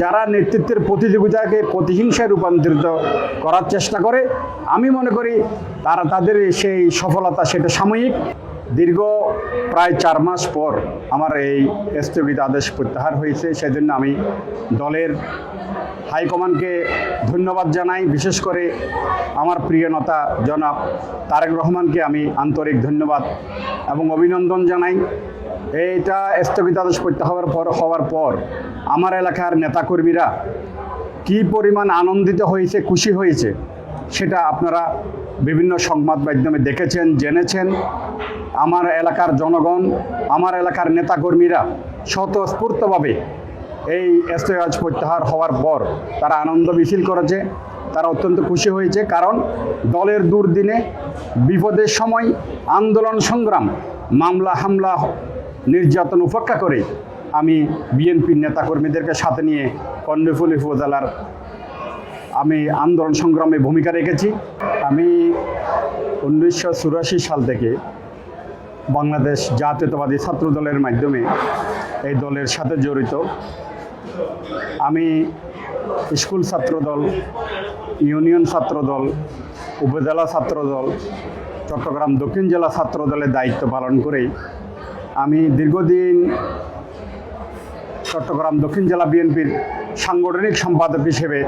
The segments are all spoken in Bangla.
যারা নেতৃত্বের প্রতিযোগিতাকে প্রতিহিংসায় রূপান্তরিত করার চেষ্টা করে, আমি মনে করি তারা তাদের সেই সফলতা সেটা সাময়িক। দীর্ঘ প্রায় চার মাস পর আমার এই স্থগিত আদেশ প্রত্যাহার হয়েছে। সেজন্য আমি দলের হাইকমান্ডকে ধন্যবাদ জানাই। বিশেষ করে আমার প্রিয় নেতা জনাব তারেক রহমানকে আমি আন্তরিক ধন্যবাদ এবং অভিনন্দন জানাই। এইটা স্থগিতাদেশ প্রত্যাহার পর, হওয়ার পর আমার এলাকার নেতাকর্মীরা কি পরিমাণ আনন্দিত হয়েছে, খুশি হয়েছে, সেটা আপনারা বিভিন্ন সংবাদ মাধ্যমে দেখেছেন, জেনেছেন। আমার এলাকার জনগণ, আমার এলাকার নেতাকর্মীরা স্বতঃস্ফূর্তভাবে এই এসএআজ প্রত্যাহার হওয়ার পর তারা আনন্দ মিছিল করেছে, তারা অত্যন্ত খুশি হয়েছে। কারণ দলের দুর্দিনে, বিপদের সময় আন্দোলন সংগ্রাম, মামলা, হামলা নির্যাতন উপেক্ষা করে আমি বিএনপির নেতাকর্মীদেরকে সাথে নিয়ে কর্ণফুলি উপজেলার আমি আন্দোলন সংগ্রামে ভূমিকা রেখেছি। আমি উনিশশো চুরাশি সাল থেকে বাংলাদেশ জাতীয়তাবাদী ছাত্র দলের মাধ্যমে এই দলের সাথে জড়িত। আমি স্কুল ছাত্র দল ইউনিয়ন ছাত্র দল উপজেলা ছাত্র দল চট্টগ্রাম দক্ষিণ জেলা ছাত্র দলের দায়িত্ব পালন করেই আমি দীর্ঘদিন চট্টগ্রাম দক্ষিণ জেলা বিএনপির সাংগঠনিক সম্পাদক হিসেবে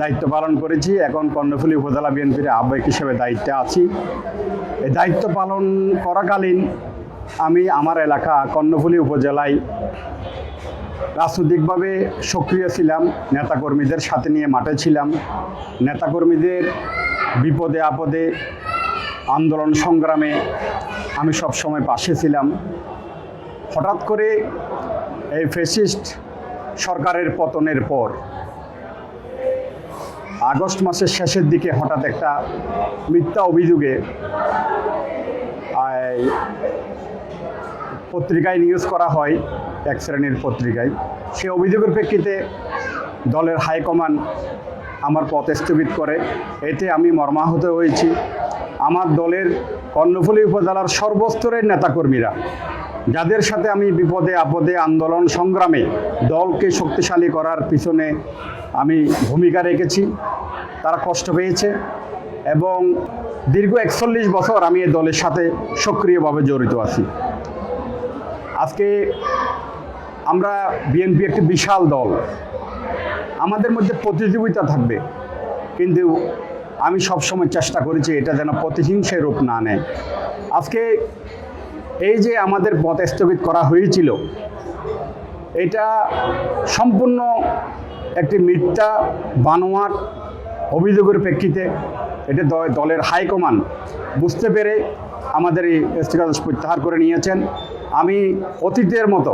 দায়িত্ব পালন করেছি। এখন কর্ণফুলী উপজেলা বিএনপির আহ্বায়ক হিসেবে দায়িত্বে আছি। এই দায়িত্ব পালন করাকালীন আমি আমার এলাকা কর্ণফুলী উপজেলায় রাজনৈতিকভাবে সক্রিয় ছিলাম, নেতাকর্মীদের সাথে নিয়ে মাঠে ছিলাম। নেতাকর্মীদের বিপদে আপদে আন্দোলন সংগ্রামে আমি সব সময় পাশে ছিলাম। হঠাৎ করে এই ফেসিস্ট সরকারের পতনের পর, আগস্ট মাসের শেষের দিকে হঠাৎ একটা মিথ্যা অভিযোগে পত্রিকায় নিউজ করা হয়, এক শ্রেণির পত্রিকায়। সে অভিযোগের প্রেক্ষিতে দলের হাইকমান্ড আমার পথ স্থগিত করে। এতে আমি মর্মাহত হয়েছি। আমার দলের কর্ণফুলী উপজেলার সর্বস্তরের নেতাকর্মীরা, যাদের সাথে আমি বিপদে আপদে আন্দোলন সংগ্রামে দলকে শক্তিশালী করার পিছনে আমি ভূমিকা রেখেছি, তারা কষ্ট পেয়েছে এবং দীর্ঘ একচল্লিশ বছর আমি এই দলের সাথে সক্রিয়ভাবে জড়িত আছি। আজকে আমরা বিএনপি একটি বিশাল দল আমাদের মধ্যে প্রতিযোগিতা থাকবে। কিন্তু আমি সবসময় চেষ্টা করেছি এটা যেন প্রতিহিংসায় রূপ না নেয়। আজকে এই যে আমাদের পথ স্থগিত করা হয়েছিল, এটা সম্পূর্ণ একটি মিথ্যা বানোয়ার অভিযোগের প্রেক্ষিতে এটা দলের হাইকমান্ড বুঝতে পেরে আমাদের এই স্থগিতাদেশ প্রত্যাহার করে নিয়েছেন। আমি অতীতের মতো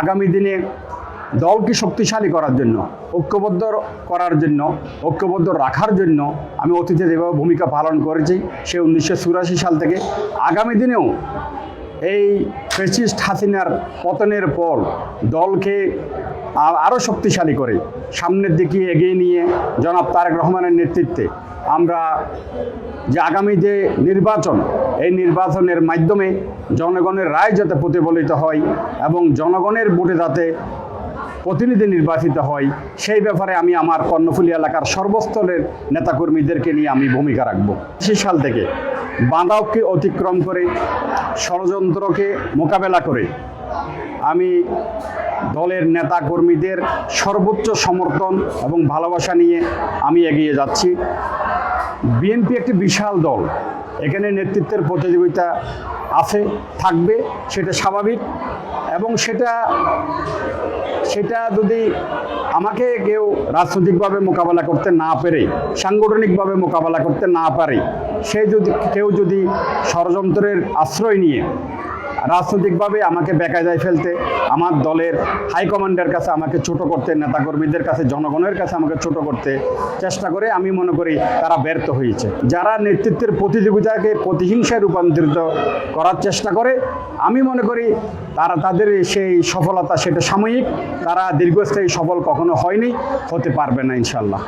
আগামী দিনে দলকে শক্তিশালী করার জন্য, ঐক্যবদ্ধ করার জন্য, ঐক্যবদ্ধ রাখার জন্য আমি অতীতে যেভাবে ভূমিকা পালন করেছি, সে উনিশশো চুরাশি সাল থেকে আগামী দিনেও এই ফেসিস্ট হাসিনার পতনের পর দলকে আরও শক্তিশালী করে, সামনের দিকে এগিয়ে নিয়ে জনাব তারেক রহমানের নেতৃত্বে আমরা যে আগামী যে নির্বাচন, এই নির্বাচনের মাধ্যমে জনগণের রায় যাতে প্রতিফলিত হয় এবং জনগণের ভোটে যাতে প্রতিনিধি নির্বাচিত হয়, সেই ব্যাপারে আমি আমার কর্ণফুলী এলাকার সর্বস্তরের নেতাকর্মীদেরকে নিয়ে আমি ভূমিকা রাখব। সেই সাল থেকে বাঁধাওকে অতিক্রম করে, ষড়যন্ত্রকে মোকাবেলা করে আমি দলের নেতাকর্মীদের সর্বোচ্চ সমর্থন এবং ভালোবাসা নিয়ে আমি এগিয়ে যাচ্ছি। বিএনপি একটি বিশাল দল, এখানে নেতৃত্বের প্রতিযোগিতা আছে, থাকবে, সেটা স্বাভাবিক। এবং সেটা সেটা যদি আমাকে কেউ রাজনৈতিকভাবে মোকাবেলা করতে না পেরে, সাংগঠনিকভাবে মোকাবেলা করতে না পারে, সে যদি, কেউ যদি ষড়যন্ত্রের আশ্রয় নিয়ে রাজনৈতিকভাবে আমাকে বেকায়দায় ফেলতে, আমার দলের হাইকমান্ডের কাছে আমাকে ছোট করতে, নেতাকর্মীদের কাছে, জনগণের কাছে আমাকে ছোট করতে চেষ্টা করে আমি মনে করি তারা ব্যর্থ হয়েছে। যারা নেতৃত্বের প্রতিযোগিতাকে প্রতিহিংসায় রূপান্তরিত করার চেষ্টা করে, আমি মনে করি তারা তাদের সেই সফলতা সেটা সাময়িক, তারা দীর্ঘস্থায়ী সফল কখনো হয়নি, হতে পারবে না ইনশাল্লাহ